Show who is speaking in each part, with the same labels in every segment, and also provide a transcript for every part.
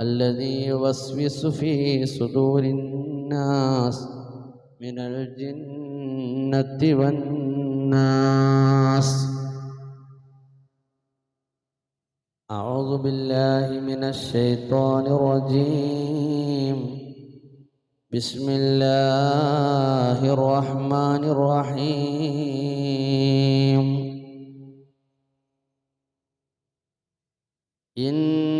Speaker 1: الذي يوسوس في صدور الناس من الجنة والناس. أعوذ بالله من الشيطان الرجيم. بسم الله الرحمن الرحيم. إن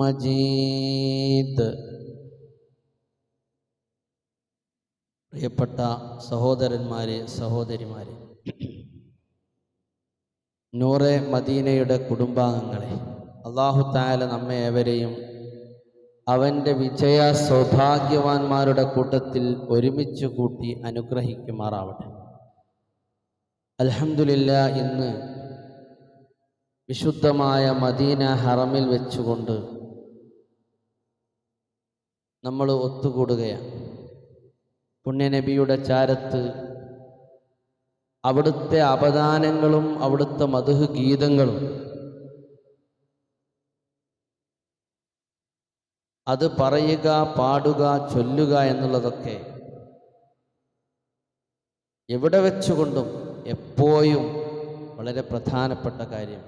Speaker 1: മജീദ്. പ്രിയപ്പെട്ട സഹോദരന്മാരെ സഹോദരിമാരെ നൂറെ മദീനയുടെ കുടുംബാംഗങ്ങളെ അള്ളാഹു താല നമ്മെ ഏവരെയും അവന്റെ വിജയ സൗഭാഗ്യവാന്മാരുടെ കൂട്ടത്തിൽ ഒരുമിച്ച് കൂട്ടി അനുഗ്രഹിക്കുമാറാവട്ടെ. അലഹമില്ല ഇന്ന് വിശുദ്ധമായ മദീന ഹറമിൽ വെച്ചുകൊണ്ട് നമ്മൾ ഒത്തുകൂടുകയാണ്. പുണ്യനബിയുടെ ചാരത്ത് അവിടുത്തെ അപദാനങ്ങളും അവിടുത്തെ മധുഹ് ഗീതങ്ങളും അത് പറയുക പാടുക ചൊല്ലുക എന്നുള്ളതൊക്കെ എവിടെ വെച്ചുകൊണ്ടും എപ്പോഴും വളരെ പ്രധാനപ്പെട്ട കാര്യം.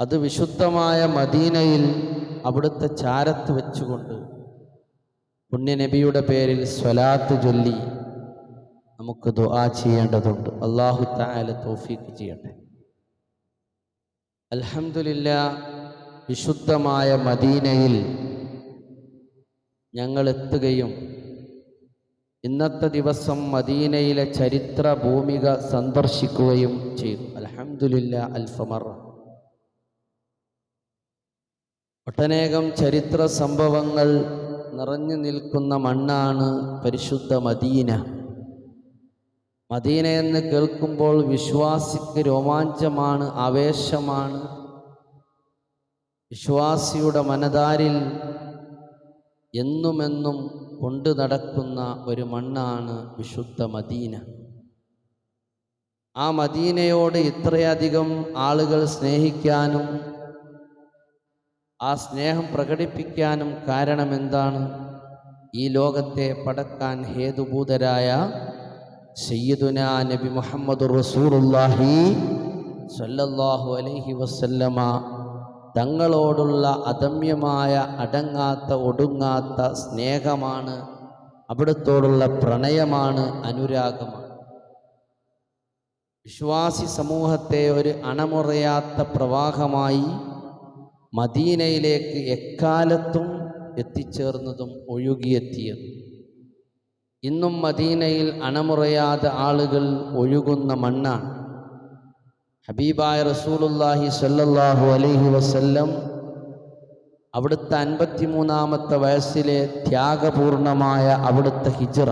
Speaker 1: അത് വിശുദ്ധമായ മദീനയിൽ അവിടുത്തെ ചാരത്ത് വെച്ചുകൊണ്ട് പുണ്യനബിയുടെ പേരിൽ സ്വലാത്ത് ചൊല്ലി നമുക്ക് ദുആ ചെയ്യേണ്ടതുണ്ട്. അള്ളാഹു താല തോഫീക്ക് ചെയ്യട്ടെ. അൽഹമില്ല വിശുദ്ധമായ മദീനയിൽ ഞങ്ങൾ എത്തുകയും ഇന്നത്തെ ദിവസം മദീനയിലെ ചരിത്ര ഭൂമിക സന്ദർശിക്കുകയും ചെയ്തു. അലഹമുല്ല അൽഫമറ ഒട്ടനേകം ചരിത്ര സംഭവങ്ങൾ നിറഞ്ഞു നിൽക്കുന്ന മണ്ണാണ് പരിശുദ്ധ മദീന. മദീന എന്ന് കേൾക്കുമ്പോൾ വിശ്വാസിക്ക് രോമാഞ്ചമാണ് ആവേശമാണ്. വിശ്വാസിയുടെ മനതാരിൽ എന്നുമെന്നും കൊണ്ടു നടക്കുന്ന ഒരു മണ്ണാണ് വിശുദ്ധ മദീന. ആ മദീനയോട് ഇത്രയധികം ആളുകൾ സ്നേഹിക്കാനും ആ സ്നേഹം പ്രകടിപ്പിക്കാനും കാരണമെന്താണ്? ഈ ലോകത്തെ പടക്കാൻ ഹേതുഭൂതരായ സയ്യിദുന നബി മുഹമ്മദ് റസൂറുല്ലാഹി സല്ലല്ലാഹു അലൈഹി വസല്ലമ തങ്ങളോടുള്ള അദമ്യമായ അടങ്ങാത്ത ഒടുങ്ങാത്ത സ്നേഹമാണ് അവിടത്തോടുള്ള പ്രണയമാണ് അനുരാഗമാണ്. വിശ്വാസി സമൂഹത്തെ ഒരു അണമുറയാത്ത പ്രവാഹമായി മദീനയിലേക്ക് എക്കാലത്തും എത്തിച്ചേർന്നതും ഒഴുകിയെത്തിയതും. ഇന്നും മദീനയിൽ അണമുറയാതെ ആളുകൾ ഒഴുകുന്ന മണ്ണാണ്. ഹബീബായ റസൂലുല്ലാഹി സല്ലല്ലാഹു അലൈഹി വസല്ലം അവിടുത്തെ അൻപത്തിമൂന്നാമത്തെ വയസ്സിലെ ത്യാഗപൂർണമായ അവിടുത്തെ ഹിജറ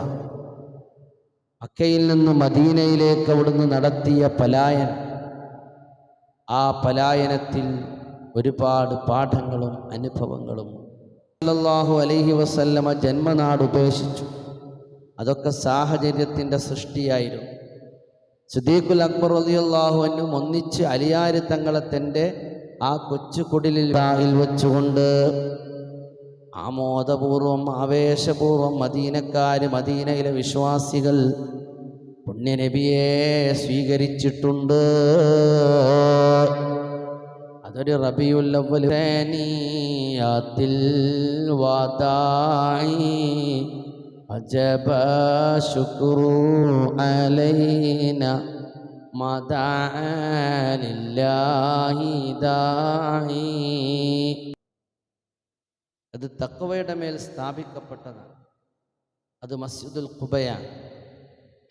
Speaker 1: അക്കയിൽ നിന്ന് മദീനയിലേക്ക് അവിടുന്ന് നടത്തിയ പലായൻ ആ പലായനത്തിൽ ഒരുപാട് പാഠങ്ങളും അനുഭവങ്ങളും സല്ലല്ലാഹു അലൈഹി വസല്ലമ ജന്മനാട് ഉപേക്ഷിച്ചു. അതൊക്കെ സാഹചര്യത്തിന്റെ സൃഷ്ടിയായിരുന്നു. സുദീഖുൽ അക്ബർ അലിയല്ലാഹു അന്നും ഒന്നിച്ച് അലിയാര് തങ്ങളെ തന്റെ ആ കൊച്ചു കുടിലിൽ വെച്ചുകൊണ്ട് ആമോദപൂർവം ആവേശപൂർവം മദീനക്കാർ മദീനയിലെ വിശ്വാസികൾ പുണ്യനബിയെ സ്വീകരിച്ചിട്ടുണ്ട്. അതൊരു റബിയുല്ലവ്വലിയാത്തിൽ വാതായി. അജബ ശുക്രു അലൈന മദാലില്ലാഹി ദായി അത് തക്കവയുടെ മേൽ സ്ഥാപിക്കപ്പെട്ടതാണ്. അത് മസ്ജിദുൽ ഖുബയാണ്.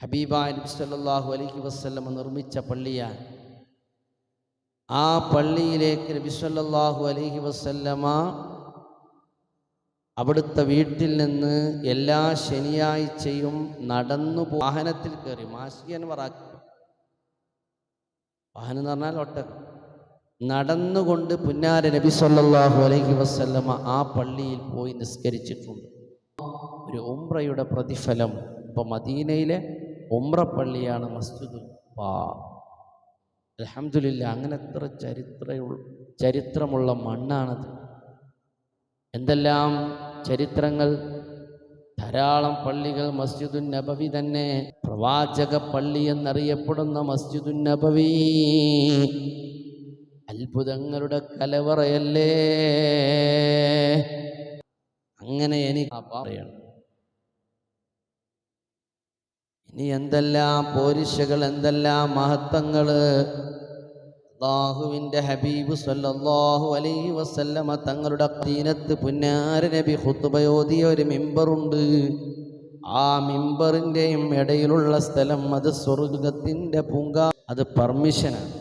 Speaker 1: ഹബീബാൻ നബി സല്ലല്ലാഹു അലൈഹി വസല്ലം നിർമ്മിച്ച പള്ളിയാണ്. ആ പള്ളിയിലേക്ക് നബി അലഹി വസല്ലമ അവിടുത്തെ വീട്ടിൽ നിന്ന് എല്ലാ ശനിയാഴ്ചയും നടന്നു വാഹനത്തിൽ കയറി. മാസിക വറാക്കി വാഹനം എന്ന് പറഞ്ഞാൽ ഒട്ടകം. നടന്നുകൊണ്ട് പുന്നാര നബി സല്ലാഹു അലൈഹി വസല്ലമ ആ പള്ളിയിൽ പോയി നിസ്കരിച്ചിട്ടുണ്ട്. ഒരു ഉംറയുടെ പ്രതിഫലം. ഇപ്പൊ മദീനയിലെ ഉംറ പള്ളിയാണ് മസ്ജിദുൽ അൽഹംദുലില്ല അങ്ങനെ എത്ര ചരിത്ര ചരിത്രമുള്ള മണ്ണാണത്. എന്തെല്ലാം ചരിത്രങ്ങൾ? ധാരാളം പള്ളികൾ മസ്ജിദുൻ നബവി തന്നെ. പ്രവാചക പള്ളി എന്നറിയപ്പെടുന്ന മസ്ജിദുൻ നബവി. അത്ഭുതങ്ങളുടെ കലവറയല്ലേ? അങ്ങനെ എനിക്ക് പറയണം ഇനി എന്തെല്ലാം പോരിശകൾ എന്തെല്ലാം മഹത്വങ്ങൾ അള്ളാഹുവിന്റെ ഹബീബ് സല്ലല്ലാഹു അലൈഹി വസല്ലമ തങ്ങളുടെ തീനത്ത് പുന്നാര നബി ഹുത്തുബയോധിയ ഒരു മിമ്പറുണ്ട്. ആ മിമ്പറിന്റെയും ഇടയിലുള്ള സ്ഥലം അത് സ്വർഗത്തിന്റെ പൂങ്ക അത് പെർമിഷനാണ്.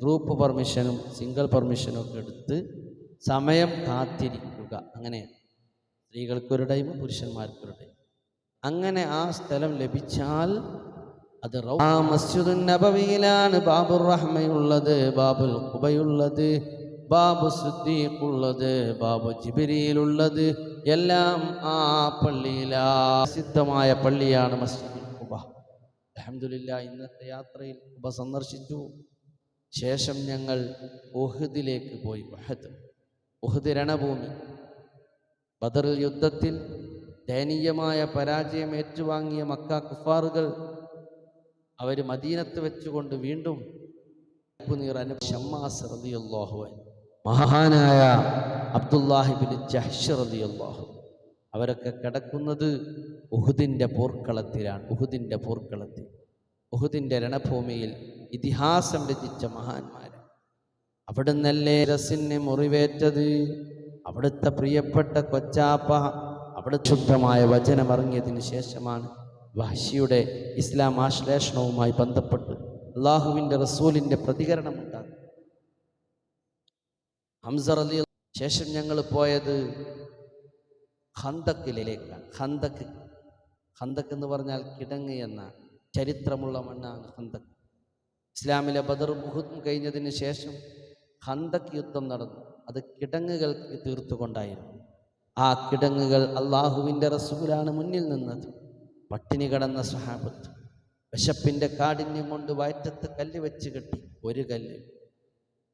Speaker 1: ഗ്രൂപ്പ് പെർമിഷനും സിംഗിൾ പെർമിഷനും ഒക്കെ എടുത്ത് സമയം കാത്തിരിക്കുക. അങ്ങനെയാണ് സ്ത്രീകൾക്കൊരു ടൈം പുരുഷന്മാർക്കൊരു ടൈം അങ്ങനെ ആ സ്ഥലം ലഭിച്ചാൽ അത് ആ മസ്ജിദുൻ നബവിയിലാണ് ബാബുർ റഹ്മയുള്ളത് ബാബുൽ ഖുബയുള്ളത് ബാബു സുദ്ദീഖുള്ളത് ബാബു ജിബിരിയിലുള്ളത് എല്ലാം ആ പള്ളിയിലാ പ്രസിദ്ധമായ പള്ളിയാണ് മസ്ജിദുൽ ഖുബ. അൽഹംദുലില്ലാ ഇന്നത്തെ യാത്രയിൽ ഖുബ സന്ദർശിച്ചു. ശേഷം ഞങ്ങൾ ഉഹദിലേക്ക് പോയി. വഹദ് ഉഹദ് രണഭൂമി. ബദറിൽ യുദ്ധത്തിൽ ദയനീയമായ പരാജയം ഏറ്റുവാങ്ങിയ മക്ക കുഫാറുകൾ അവർ മദീനത്ത് വെച്ചുകൊണ്ട് വീണ്ടും നീർ ഷമ്മാസ് മഹാനായ അബ്ദുല്ലാഹിബിൻ ജഹ്ഷ് അവരൊക്കെ കിടക്കുന്നത് ഉഹുദിന്റെ പോർക്കളത്തിലാണ് ഉഹുദിന്റെ പോർക്കളത്തിൽ ഉഹുദിന്റെ രണഭൂമിയിൽ ഇതിഹാസം രചിച്ച മഹാന്മാർ അവിടുന്നല്ലേ രസിന് മുറിവേറ്റത്? അവിടുത്തെ പ്രിയപ്പെട്ട കൊച്ചാപ്പ അവിടെ ശുദ്ധമായ വചനം ഇറങ്ങിയതിന് ശേഷമാണ് വഹശിയുടെ ഇസ്ലാം ആശ്ലേഷണവുമായി ബന്ധപ്പെട്ട് അള്ളാഹുവിന്റെ റസൂലിന്റെ പ്രതികരണം ഉണ്ടാകും ഹംസർ അലി ശേഷം ഞങ്ങൾ പോയത് ഹന്തക്കിലേക്കാണ് ഹന്തക്ക് ഹന്തക്ക് എന്ന് പറഞ്ഞാൽ കിടങ്ങ് എന്ന ചരിത്രമുള്ള മണ്ണാണ് ഹന്തക്ക് ഇസ്ലാമിലെ ബദർ മുഹുദും കഴിഞ്ഞതിന് ശേഷം ഹന്തക്ക് യുദ്ധം നടന്നു. അത് കിടങ്ങുകൾക്ക് തീർത്തുകൊണ്ടായിരുന്നു. ആ കിടങ്ങുകൾ അള്ളാഹുവിന്റെ റസൂലാണ് മുന്നിൽ നിന്നത്. പട്ടിണി കടന്ന സഹാബത്ത് വിശപ്പിന്റെ കാഠിന്യം കൊണ്ട് വയറ്റത്ത് കല്ല് വെച്ച് കെട്ടി ഒരു കല്ല്.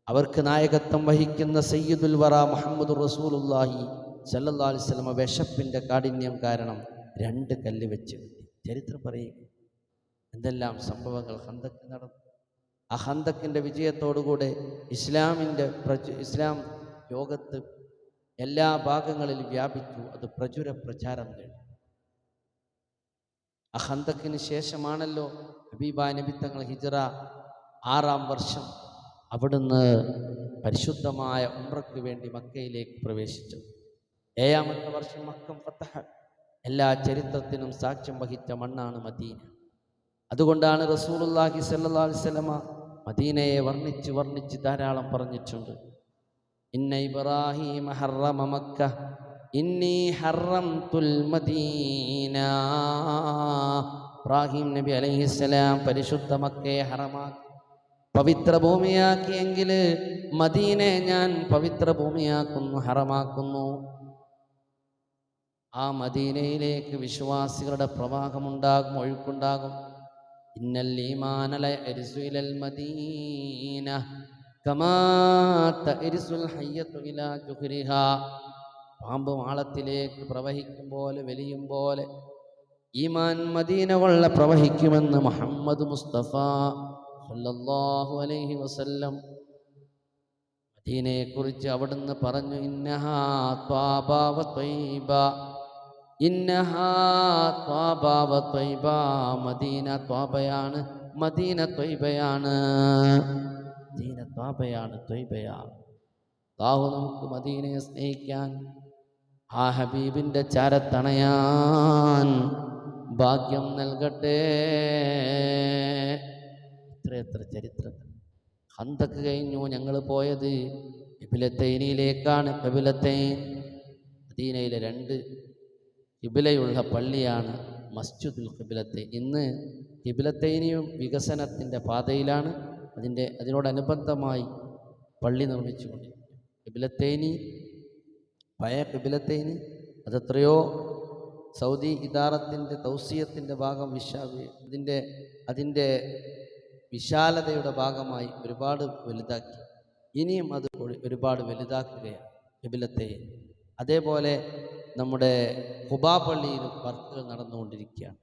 Speaker 1: അവർക്ക് നായകത്വം വഹിക്കുന്ന സയ്യിദുൽ വറ മുഹമ്മദ് റസൂലുല്ലാഹി സല്ലല്ലാഹു അലൈഹി വസല്ലമ വിശപ്പിന്റെ കാഠിന്യം കാരണം രണ്ട് കല്ല് വെച്ച് കെട്ടി. ചരിത്രം പറയുക എന്തെല്ലാം സംഭവങ്ങൾ ഹന്തക്ക് നടന്നു. ആ ഹന്തക്കിന്റെ വിജയത്തോടുകൂടെ ഇസ്ലാമിന്റെ പ്രച ഇസ്ലാം ലോകത്ത് എല്ലാ ഭാഗങ്ങളിലും വ്യാപിച്ചു അത് പ്രചുര പ്രചാരം നേടി. അഹന്തക്കിന് ശേഷമാണല്ലോ ഹബീബ നബി തങ്ങൾ ഹിജറ ആറാം വർഷം അവിടുന്ന് പരിശുദ്ധമായ ഉമ്രയ്ക്ക് വേണ്ടി മക്കയിലേക്ക് പ്രവേശിച്ചു ഏഴാമത്തെ വർഷം മക്കം ഫത്തഹ. എല്ലാ ചരിത്രത്തിനും സാക്ഷ്യം വഹിച്ച മണ്ണാണ് മദീന. അതുകൊണ്ടാണ് റസൂലുള്ളാഹി അള്ളാഹി അലൈഹി വസല്ലമ മദീനയെ വർണിച്ച് വർണിച്ച് ധാരാളം പറഞ്ഞിട്ടുണ്ട്. ഇന്ന ഇബ്രാഹിം ഹറമ മക്ക ഇന്നി ഹറംതുൽ മദീന. ഇബ്രാഹിം നബി അലൈഹിസ്സലാം പരിശുദ്ധ മക്കയെ ഹറമാക്കി പവിത്ര ഭൂമിയാക്കിയെങ്കിൽ മദീനെ ഞാൻ പവിത്ര ഭൂമിയാക്കുന്നു ഹറമാക്കുന്നു. ആ മദീനയിലേക്ക് വിശ്വാസികളുടെ പ്രവാഹമുണ്ടാകും ഒഴുക്കുണ്ടാകും. ഇന്നൽ ഈമാനല മദീന. പാമ്പ് മാളത്തിലേക്ക് പ്രവഹിക്കും പോലെ വലിയും പോലെ ഈമാൻ മദീന കൊള്ള പ്രവഹിക്കുമെന്ന് മുഹമ്മദ് മുസ്തഫ സല്ലല്ലാഹു അലൈഹി വസല്ലം മദീനയെക്കുറിച്ച് അവിടുന്ന് പറഞ്ഞു ഇന്നഹാ ഇന്നഹാ മദീന ത്വാബയാണ് മദീന ത്വയ്ബയാണ് മദീന ത്വാബയാണ് ത്വയ്ബയാണ് അല്ലാഹു നമുക്ക് മദീനയെ സ്നേഹിക്കാൻ ആ ഹബീബിന്റെ ചാരത്തണയാൻ ഭാഗ്യം നൽകട്ടെ. എത്രയെത്ര ചരിത്രത്തിൽ ഹന്തക്ക് കഴിഞ്ഞു ഞങ്ങൾ പോയത് കബിലത്തൈനിയിലേക്കാണ് കബിലത്തൈൻ മദീനയിലെ രണ്ട് കിബിലയുള്ള പള്ളിയാണ് മസ്ജിദുൽ കിബിലത്തൈൻ ഇന്ന് കിബിലത്തൈനിയും വികസനത്തിന്റെ പാതയിലാണ്. അതിന്റെ അതിനോടനുബന്ധമായി പള്ളി നിർമ്മിച്ചുകൊണ്ട്. കിബിലത്തേനി പഴയ കിബിലത്തേനി അതെത്രയോ സൗദി ഇദാറത്തിന്റെ തൗസീയത്തിന്റെ ഭാഗം വിശാ അതിന്റെ അതിന്റെ വിശാലതയുടെ ഭാഗമായി ഒരുപാട് വലുതാക്കി. ഇനിയും അത് ഒരുപാട് വലുതാക്കുകയാണ് കിബിലത്തെ അതേപോലെ നമ്മുടെ ഹുബാ പള്ളിയിലും വർക്കുകൾ നടന്നുകൊണ്ടിരിക്കുകയാണ്.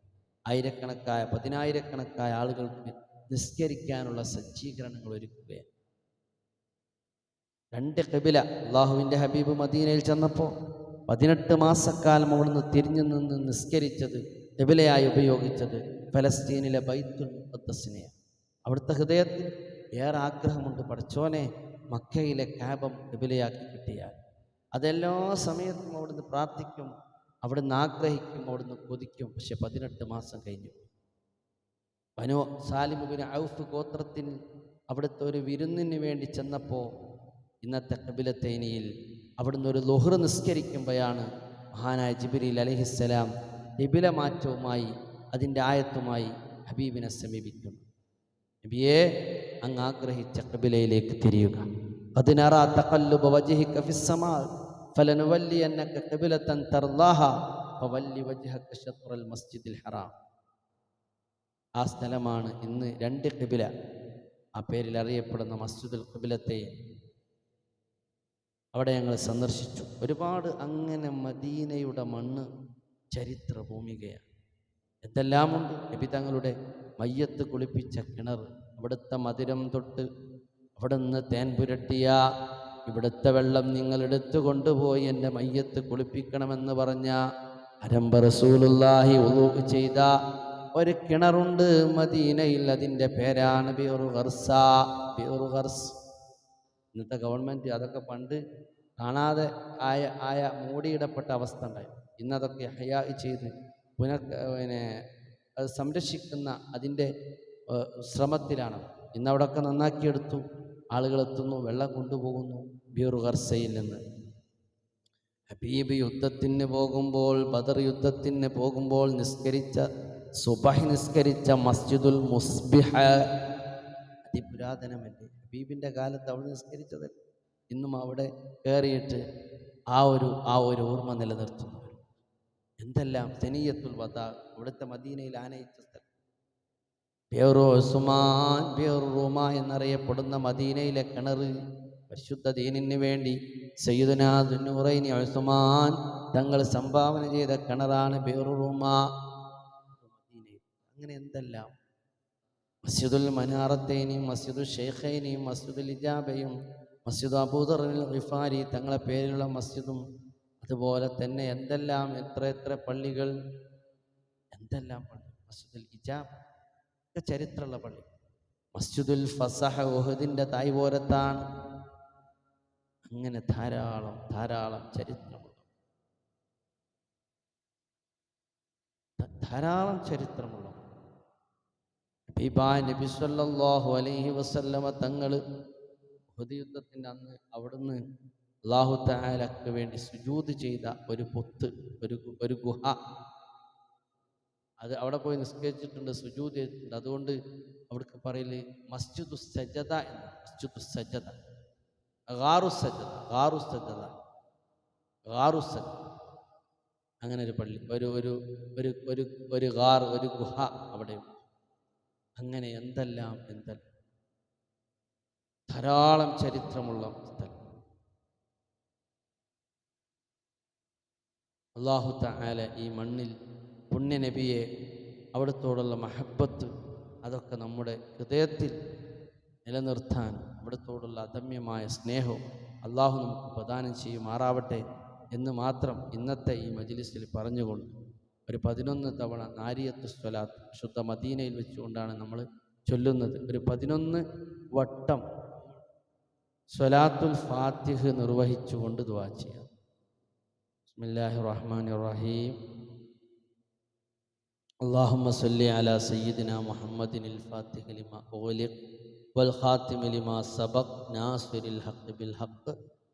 Speaker 1: ആയിരക്കണക്കായ പതിനായിരക്കണക്കായ ആളുകൾക്ക് നിസ്കരിക്കാനുള്ള സജ്ജീകരണങ്ങൾ ഒരുക്കുകയാണ്. രണ്ട് കബില അള്ളാഹുവിന്റെ ഹബീബ് മദീനയിൽ ചെന്നപ്പോൾ പതിനെട്ട് മാസക്കാലം അവിടുന്ന് തിരിഞ്ഞു നിന്ന് നിസ്കരിച്ചത് കബിലയായി ഉപയോഗിച്ചത് ഫലസ്തീനിലെ ബൈത്തുൽ മുഖദ്സിനെയാണ് അവിടുത്തെ ഹൃദയത്തിൽ ഏറെ ആഗ്രഹമുണ്ട് പഠിച്ചോനെ മക്കയിലെ കാബം കബിലയാക്കി കിട്ടിയാൽ. അതെല്ലാ സമയത്തും അവിടുന്ന് പ്രാർത്ഥിക്കും അവിടുന്ന് ആഗ്രഹിക്കും അവിടുന്ന് കൊതിക്കും. പക്ഷെ പതിനെട്ട് മാസം കഴിഞ്ഞു. ബനോ സാലിമുബിന് ഔഫ് ഗോത്രത്തിൽ അവിടുത്തെ ഒരു വിരുന്നിന് വേണ്ടി ചെന്നപ്പോൾ ഇന്നത്തെ കബിലത്തേനിയിൽ അവിടുന്ന് ഒരു ലൊഹർ നിസ്കരിക്കുമ്പോഴാണ് മഹാനായ ജിബിരിൽ അലഹിസ്സലാം കിബില മാറ്റവുമായി അതിന്റെ ആയത്തുമായി ഹബീബിനെ സമീപിക്കുന്നു. നബിയെ അങ്ങ് ആഗ്രഹിച്ച കബിലയിലേക്ക് തിരിയുക. വജ്ഹിക ഫിസ്സമാ തർലാഹ ഫവല്ലി മസ്ജിദിൽ ഹറാം. ആ സ്ഥലമാണ് ഇന്ന് രണ്ട് കിബില ആ പേരിൽ അറിയപ്പെടുന്ന മസ്ജിദുൽ കിബിലത്തെ അവിടെ ഞങ്ങൾ സന്ദർശിച്ചു. ഒരുപാട് അങ്ങനെ മദീനയുടെ മണ്ണ് ചരിത്ര ഭൂമികയാണ് എന്തെല്ലാമുണ്ട്? നബി തങ്ങളുടെ മയ്യത്ത് കുളിപ്പിച്ച കിണർ അവിടുത്തെ മധുരം തൊട്ട് അവിടെ നിന്ന് തേൻ പുരട്ടിയ ഇവിടുത്തെ വെള്ളം നിങ്ങൾ എടുത്തു കൊണ്ടുപോയി എന്റെ മയ്യത്ത് കുളിപ്പിക്കണമെന്ന് പറഞ്ഞ അരമ്പ റസൂലുല്ലാഹി ഉളൂഹ് ചെയ്ത ഒരു കിണറുണ്ട് മദീനയിൽ അതിന്റെ പേരാണ് ബിയറു ഖർസ. ബിയറു ഖർസ്. ഇന്നത്തെ ഗവൺമെന്റ് അതൊക്കെ പണ്ട് കാണാതെ ആയ ആയ മൂടിയിടപ്പെട്ട അവസ്ഥ ഉണ്ടായി. ഇന്നതൊക്കെ ഹയാ ചെയ്ത് പുന പിന്നെ അത് സംരക്ഷിക്കുന്ന അതിന്റെ ശ്രമത്തിലാണ്. ഇന്നവിടൊക്കെ നന്നാക്കിയെടുത്തു ആളുകൾ എത്തുന്നു വെള്ളം കൊണ്ടുപോകുന്നു ബിയറു ഖർസയിൽ നിന്ന്. ഹബീബ് യുദ്ധത്തിന് പോകുമ്പോൾ ബദർ യുദ്ധത്തിന് പോകുമ്പോൾ നിസ്കരിച്ച സുബഹി നിസ്കരിച്ച മസ്ജിദുൽ മുസ്ബിഹ. അതിപുരാതനമല്ലേ? ഹബീബിന്റെ കാലത്ത് അവിടെ നിസ്കരിച്ചതല്ല ഇന്നും അവിടെ കയറിയിട്ട് ആ ഒരു ആ ഒരു ഓർമ്മ നിലനിർത്തുന്നു. എന്തെല്ലാം? സെനിയത്തുൽ വദ ഇവിടുത്തെ മദീനയിൽ ആനയിച്ച സ്ഥലം. ഉസ്മാൻ ബേറുമ എന്നറിയപ്പെടുന്ന മദീനയിലെ കിണർ പരിശുദ്ധ ദീനിന് വേണ്ടി സയ്യിദുനാദുറൈനി ഉസ്മാൻ തങ്ങൾ സംഭാവന ചെയ്ത കിണറാണ് മദീനയിൽ അങ്ങനെ എന്തെല്ലാം? മസ്ജിദുൽ മനാറത്തേനെയും മസ്ജിദുൽ ഷെയ്ഖേനെയും മസ്ജിദുൽ ഇജാബയും മസ്ജിദ് അബൂദർ റിഫാരി തങ്ങളെ പേരിലുള്ള മസ്ജിദും അതുപോലെ തന്നെ എന്തെല്ലാം എത്ര എത്ര പള്ളികൾ? എന്തെല്ലാം പള്ളി? മസ്ജിദുൽ ഇജാബ്. ചരിത്രമുള്ള പള്ളി. മസ്ജിദുൽ ഫസഹ ഉഹദിന്റെ തായ്പോരത്താണ് അങ്ങനെ ധാരാളം ധാരാളം ചരിത്രമുള്ള ധ- ധാരാളം ചരിത്രമുള്ള ഹബീബായ നബി സല്ലല്ലാഹു അലൈഹി വസല്ലമ തങ്ങൾ ഉഹദ് അന്ന് അവിടുന്ന് അള്ളാഹു താലക്ക് വേണ്ടി സുജൂത് ചെയ്ത ഒരു പൊത്ത് ഒരു ഒരു ഗുഹ. അത് അവിടെ പോയി നിസ്കരിച്ചിട്ടുണ്ട് സുജൂത് ചെയ്തിട്ടുണ്ട്. അതുകൊണ്ട് അവിടേക്ക് പറയൽ മസ്ജിദു സജ്ജത എന്ന് മസ്ജിദു സജ്ജത ഗാറു സജ്ജത ഗാറു സജ്ജത ഗാറു സജദ. അങ്ങനെ ഒരു പള്ളി ഒരു ഒരു ഒരു ഒരു ഗാർ ഒരു ഗുഹ അവിടെ അങ്ങനെ എന്തെല്ലാം എന്തെല്ലാം? ധാരാളം ചരിത്രമുള്ള സ്ഥലം അള്ളാഹു താല ഈ മണ്ണിൽ പുണ്യനബിയെ അവിടത്തോടുള്ള മഹബത്ത് അതൊക്കെ നമ്മുടെ ഹൃദയത്തിൽ നിലനിർത്താൻ അവിടത്തോടുള്ള അദമ്യമായ സ്നേഹവും അള്ളാഹു നമുക്ക് പ്രദാനം ചെയ്യുമാറാവട്ടെ എന്ന് മാത്രം ഇന്നത്തെ ഈ മജ്ലിസിൽ പറഞ്ഞുകൊണ്ട് ഒരു പതിനൊന്ന് തവണ നാരിയത്ത് സ്വലാത്ത് ശുദ്ധ മദീനയിൽ വെച്ചുകൊണ്ടാണ് നമ്മൾ ചൊല്ലുന്നത് ഒരു പതിനൊന്ന് വട്ടം സ്വലാത്തുൽ ഫാത്തിഹ് നിർവഹിച്ചുകൊണ്ട് ദുവാ ചെയ്യാം ബിസ്മില്ലാഹി റഹ്മാൻ റഹീം اللهم صل على سيدنا محمد الفاتح لما أغلق والخاتم لما سبق ناصر الحق بالحق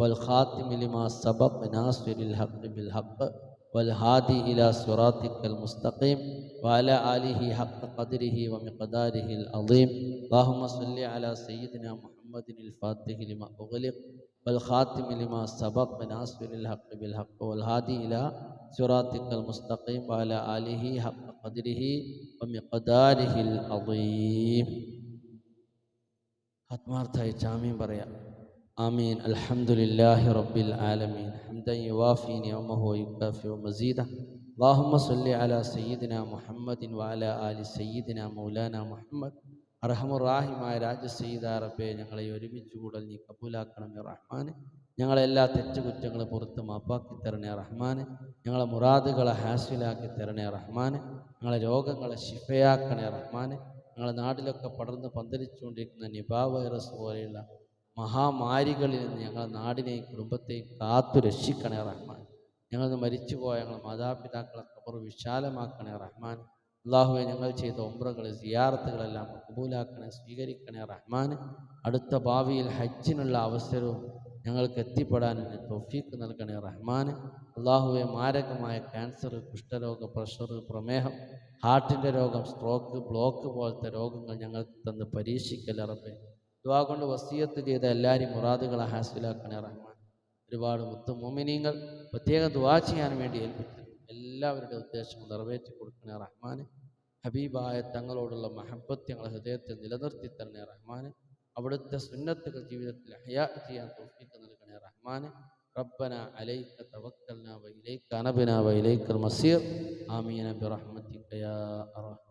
Speaker 1: والخاتم لما سبق ناصر الحق بالحق والهادي إلى صراطك المستقيم وعلى آله حق قدره ومقداره العظيم اللهم صل على سيدنا محمد الفاتح لما أغلق والخاتم لما سبق ناصر الحق بالحق والهادي إلى صراطك المستقيم وعلى آله حق قدره ومقداره العظيم ആത്മാർത്ഥായി ജാമ്യം പറയാം ആമീൻ അൽഹംദുലില്ലാഹി റബ്ബിൽ ആലമീൻ ഹംദൻ യുവാഫി നിഅമഹു വയുകാഫി മസീദ اللهم صل على سيدنا محمد وعلى آل سيدنا مولانا محمد അർഹമുറാഹിമായ രാജസീത റബ്ബെ ഞങ്ങളെ ഒരുമിച്ച് കൂടൽ നീ കബൂലാക്കണമേ റഹ്മാന് ഞങ്ങളെ എല്ലാ തെറ്റുകുറ്റങ്ങളും പുറത്ത് മാപ്പാക്കി തരണേ റഹ്മാന് ഞങ്ങളെ മുറാദുകളെ ഹാസിലാക്കി തരണേ റഹ്മാന് ഞങ്ങളെ രോഗങ്ങളെ ശിഫയാക്കണേ റഹ്മാന് ഞങ്ങളുടെ നാട്ടിലൊക്കെ പടർന്ന് പന്തലിച്ചുകൊണ്ടിരിക്കുന്ന നിബാ വൈറസ് പോലെയുള്ള മഹാമാരികളിൽ നിന്ന് ഞങ്ങളുടെ നാടിനെയും കുടുംബത്തെയും കാത്തു രക്ഷിക്കണേ റഹ്മാൻ. ഞങ്ങൾ മരിച്ചുപോയ ഞങ്ങളുടെ മാതാപിതാക്കളെ കബർ വിശാലമാക്കണേ റഹ്മാൻ. അള്ളാഹുവെ ഞങ്ങൾ ചെയ്ത ഒമ്പ്രകൾ സിയാറത്തുകളെല്ലാം കബൂലാക്കണേ സ്വീകരിക്കണേ റഹ്മാൻ. അടുത്ത ഭാവിയിൽ ഹജ്ജിനുള്ള അവസരവും ഞങ്ങൾക്ക് എത്തിപ്പെടാൻ തൊഫീക്ക് നൽകണേ റഹ്മാൻ. അള്ളാഹുവെ മാരകമായ ക്യാൻസർ കുഷ്ഠരോഗ പ്രഷർ പ്രമേഹം ഹാർട്ടിന്റെ രോഗം സ്ട്രോക്ക് ബ്ലോക്ക് പോലത്തെ രോഗങ്ങൾ ഞങ്ങൾക്ക് തന്ന് പരീക്ഷിക്കലറപ്പേ ദ്വാ കൊണ്ട് വസീയത്ത് ചെയ്ത എല്ലാവരും മുറാദുകളെ ഹാസിലാക്കണേ റഹ്മാൻ. ഒരുപാട് മുത്ത് പ്രത്യേക ദ്വാ ചെയ്യാൻ വേണ്ടി ഏൽപ്പിച്ചു. എല്ലാവരുടെ ഉദ്ദേശം നിറവേറ്റി കൊടുക്കണേ റഹ്മാൻ ഹബീബായ തങ്ങളോടുള്ള മഹബത്ത് ഞങ്ങളെ ഹൃദയത്തിൽ നിലനിർത്തി തന്നെ റഹ്മാൻ അവിടുത്തെ സുന്നത്തുകൾ ജീവിതത്തിൽ ഹയാ ചെയ്യാൻ തോഫിക്ക് നൽകണേ റഹ്മാൻ ربنا عليك توكلنا തവക്കൽന نبنا അനബിന المصير മസീർ. ആമീന يا അറഹ്മാൻ.